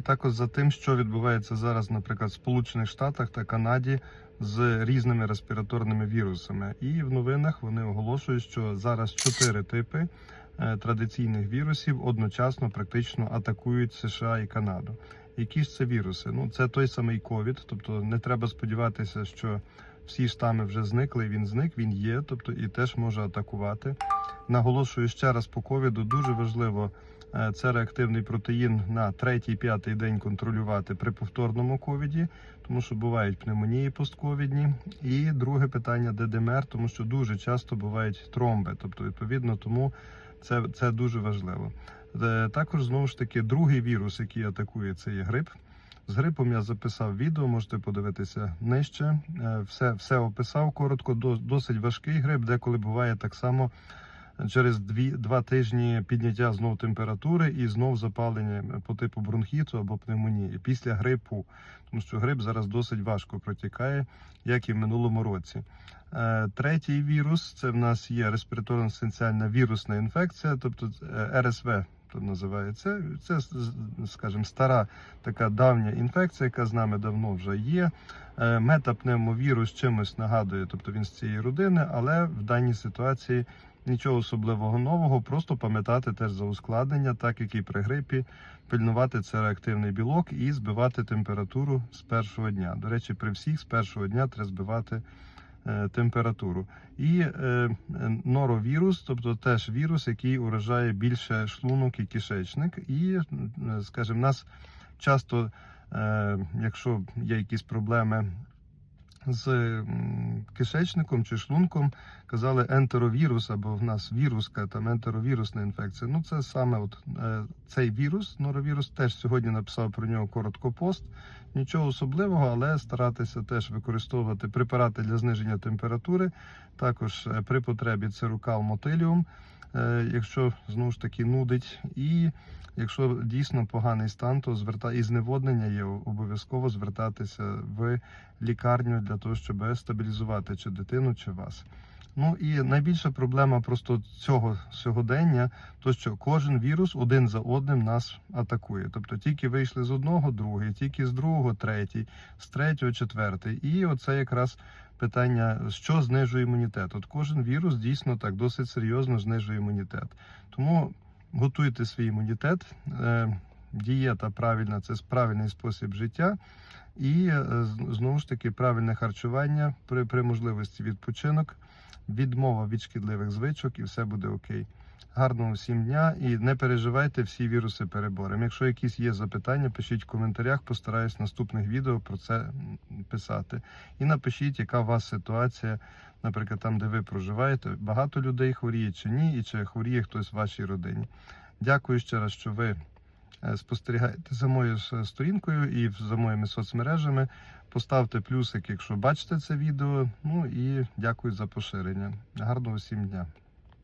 також за тим, що відбувається зараз, наприклад, в Сполучених Штатах та Канаді з різними респіраторними вірусами. І в новинах вони оголошують, що зараз чотири типи е, традиційних вірусів одночасно практично атакують США і Канаду. Які ж це віруси? Ну, це той самий ковід, тобто не треба сподіватися, що всі штами вже зникли. Він зник, він є, тобто і теж може атакувати. Наголошую ще раз по ковіду. Дуже важливо е, це реактивний протеїн на третій, п'ятий день контролювати при повторному ковіді, тому що бувають пневмонії постковідні. І друге питання ДДМР, тому що дуже часто бувають тромби. Тобто, відповідно, тому це, це дуже важливо. Е, Також знову ж таки другий вірус, який атакує, це є грип. З грипом я записав відео, можете подивитися нижче. Е, Все, все описав коротко. Досить важкий грип, деколи буває так само через два тижні підняття знов температури і знов запалення по типу бронхіту або пневмонії після грипу. Тому що грип зараз досить важко протікає, як і в минулому році. Е, Третій вірус це в нас є респіраторно синціальна вірусна інфекція, тобто е, РСВ. То називається це, з- скажімо, стара така давня інфекція, яка з нами давно вже є. Е, Метапневмовірус чимось нагадує, тобто він з цієї родини, але в даній ситуації нічого особливого нового, просто пам'ятати теж за ускладнення, так як і при грипі, пильнувати це реактивний білок і збивати температуру з першого дня. До речі, при всіх з першого дня треба збивати температуру. І е, е, норовірус, тобто теж вірус, який уражає більше шлунок і кишечник. І, е, скажімо, нас часто, е, якщо є якісь проблеми з кишечником чи шлунком, казали ентеровірус, або в нас віруска, там ентеровірусна інфекція. Ну, це саме от е, цей вірус, норовірус, теж сьогодні написав про нього коротко пост. Нічого особливого, але старатися теж використовувати препарати для зниження температури. Також е, при потребі це рукал мотиліум, е, якщо знову ж таки нудить. І якщо дійсно поганий стан, то зверта і зневоднення є обов'язково звертатися в лікарню для того, щоб стабілізувати чи дитину, чи вас. Ну і найбільша проблема просто цього сьогодення, то що кожен вірус один за одним нас атакує. Тобто тільки вийшли з одного, другий, тільки з другого, третій, з третього, четвертий. І оце якраз питання, що знижує імунітет. От кожен вірус дійсно так досить серйозно знижує імунітет. Тому готуйте свій імунітет. Дієта правильна це правильний спосіб життя. І е, знову ж таки правильне харчування при, при можливості відпочинок, відмова від шкідливих звичок, і все буде окей. Гарного всім дня і не переживайте, всі віруси переборемо. Якщо якісь є запитання, пишіть в коментарях, постараюсь в наступних відео про це писати. І напишіть, яка у вас ситуація, наприклад, там, де ви проживаєте, багато людей хворіє чи ні, і чи хворіє хтось в вашій родині. Дякую ще раз, що ви е, спостерігаєте за моєю сторінкою і за моїми соцмережами. Поставте плюсик, якщо бачите це відео. Ну і дякую за поширення. Гарного всім дня.